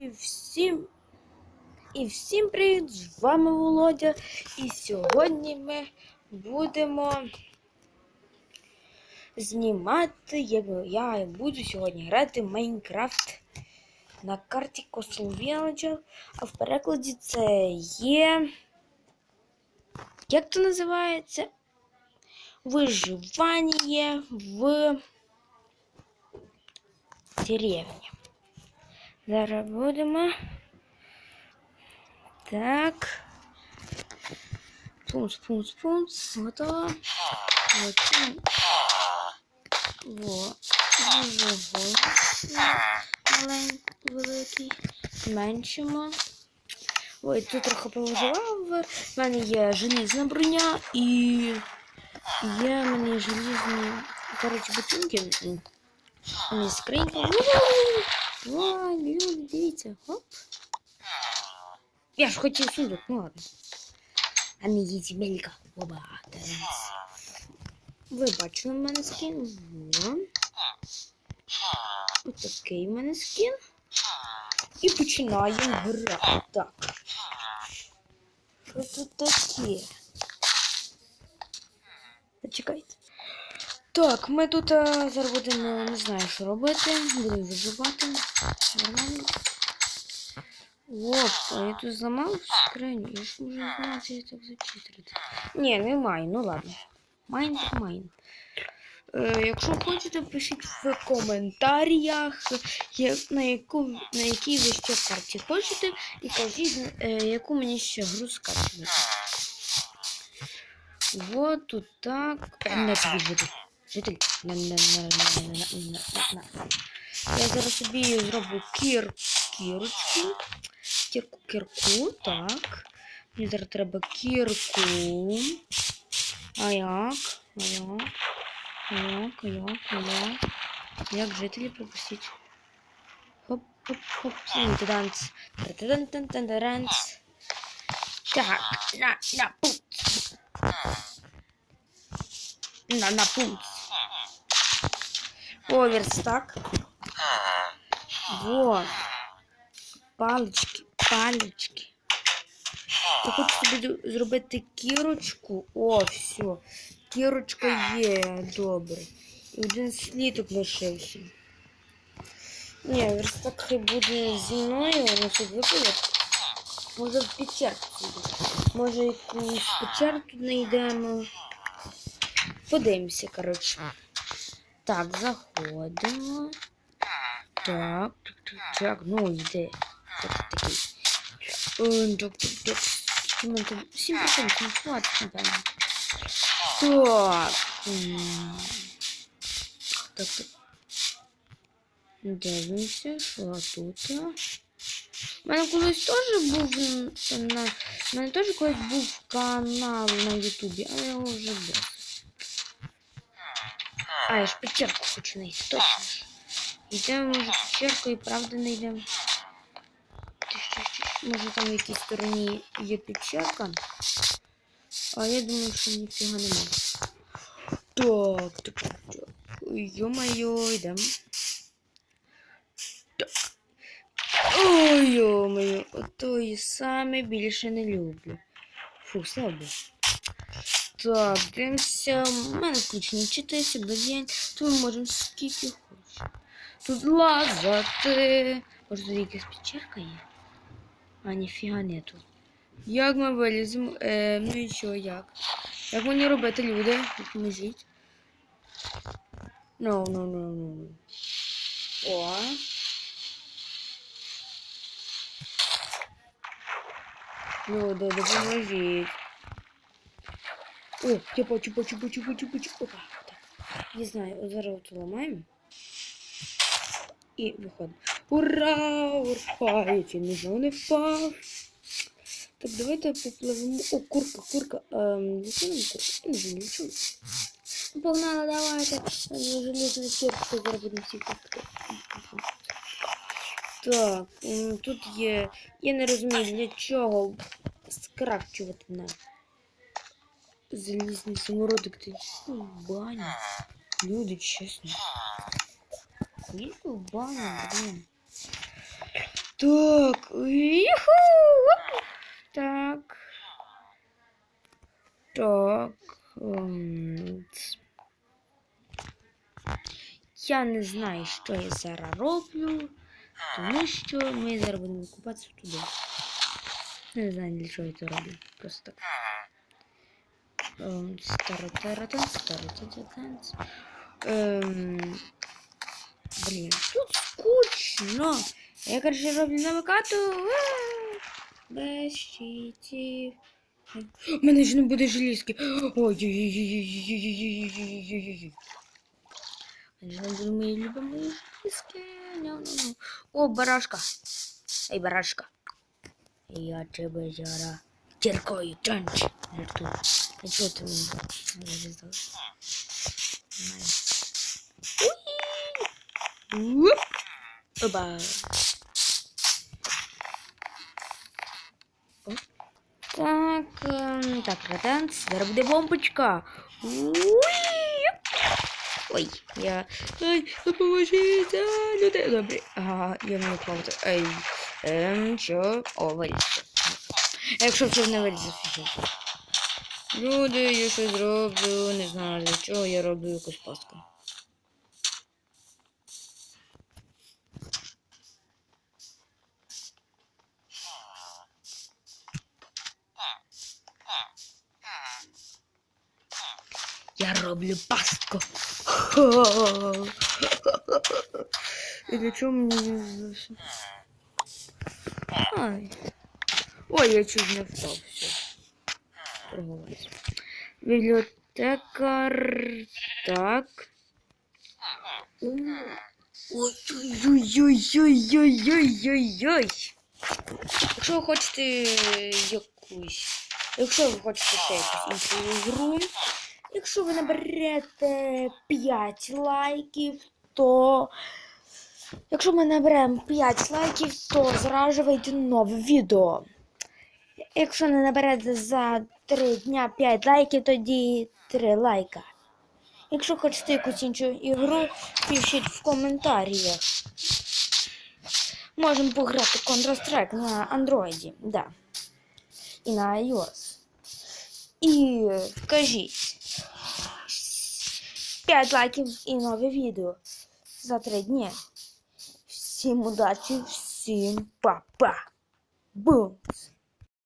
І всім, і всім привіт! З вами Володя. І сьогодні ми будемо знімати, як я буду сьогодні грати в Майнкрафт на карті Castle Village. А в перекладі це є. Як це називається? Виживання в деревні. Зараз будемо. Так. Пунц, пунц, пунц. Готово. Вот. Во. Великий. Меншимо. Ой, тут трохи поважував. У мене є желізна броня і є мені желізні, коротше, ботинки. Мені скриньки. Ой, люди, хоп. Я ж хотів сундук, ну ладно. А мені земелька. Оба, танц. Ви бачили в мене скін? Во. Отакий в мене скін. І починаємо грати. Так. Що тут таке? Зачекайте. Так, ми тут а, зараз будемо, не знаю, що робити. Будемо виживати. Нормально. Опа, я тут зламав скриню. Я ж вже знаю, що я так зачитрити. Ні, не маю, ну ладно. Майн так майн. Е, якщо хочете, пишіть в коментарях, я- на яку на якій ви ще карті хочете, і кажіть, е, яку мені ще гру скачувати. Вот тут так. Е, Не тобі житель. На, на, на, на, на, на, на, на. Я зараз собі зроблю кір... кірочку. Кірку, кірку, так. Мені зараз треба кірку. А як? А як? А як? А як? А як? Як жителі пропустити? Хоп, хоп, хоп. Танц. Танц. Так, на, на пункт. На, на пункт. О, верстак. Вот. Палички, палички. Я хочу собі зробити кірочку. О, все. Кірочка є, добре. І один слідок лишився. Ні, верстак хай буде зі мною, на цей випадок. Може в печерку. Може якусь печерку знайдемо. Подивимося, коротше. Так, заходимо. Так, так, так, ну йде. Так, такий. Так, так, так. Ми там? 7%, ну хватить, напевно. Так. Так, так. Дивимося, що тут. У мене колись теж був на. У мене теж колись був канал на Ютубі, але його вже без. А, я ж печерку хочу знайти, точно ж. Йдемо, може, печерку і правда не йдемо. Може там в якійсь стороні є печерка. А я думаю, що ніфіга немає. Так, так, так, так. Ё-моё, йдемо. Так. Ой, ё-моё, ото і саме більше не люблю. Фу, слава Богу. Так, дивимося. У мене читається день, то ми можемо скільки хочемо. Тут лазати. Може тут якась печерка є? А, ніфіга нету. Як ми виліземо? Е, ну і що, як? Як мені робити, люди? Допоможіть. Ну, ну, ну, ну, ну. О. Люди, допоможіть. О, я бачу, бачу, бачу, бачу, бачу. Опа, так. Не знаю, зараз от ламаємо. І виходимо. Ура! Ура! Чим не знав, не впав. Так, давайте попливемо. О, курка, курка. Ем, яка нам курка? Не знаю, нічого. Погнали, давайте. Железну кірку зараз будемо всі курки. Так, тут є. Я не розумію, для чого скрафчувати на залізний самородок. Ти в баню. Люди, чесно. Їдь в баню, блин. Так, юху! Так. Так. ц. Я не знаю, що я зараз роблю, тому що ми зараз туди. Не знаю, для чого я це роблю. Просто так. Старотаратан, старотаратан. Ем, Блін, тут скучно. Я, короче, роблю намикату. Без щитів. У мене ж не буде желізки. Ой-ой-ой-ой-ой-ой-ой-ой-ой-ой-ой-ой. Мої любимої желізки. О, барашка. Ей, барашка. Я тебе зараз кіркою чанч. Жартую. А чого ти мені зав'язав? Уп. Так, ем, так, ретенс. Зараз бомбочка. Ой, я. Ой, допоможіть, люди. Добре. Ага, я не плавати. Ей. Ем, що? О. Якщо це не вилізе, фіжі. Люди, я щось зроблю, не знаю для чого, я роблю якусь пастку. Я роблю пастку. І для чого мені здалося? Ай. Ой, я чуть не встав. Торговець. Бібліотекар. Так. Ой-ой-ой-ой-ой-ой-ой-ой. Якщо ви хочете якусь. Якщо ви хочете ще якусь іншу гру, якщо ви наберете 5 лайків, то. Якщо ми наберемо 5 лайків, то зразу вийде нове відео. Якщо не наберете за 3 дня 5 лайків, тоді 3 лайка. Якщо хочете якусь іншу ігру, пишіть в коментарях. Можемо пограти Counter-Strike на Android, да. І на iOS. І кажіть. 5 лайків і нове відео за 3 дні. Всім удачі, всім па-па. Бумс.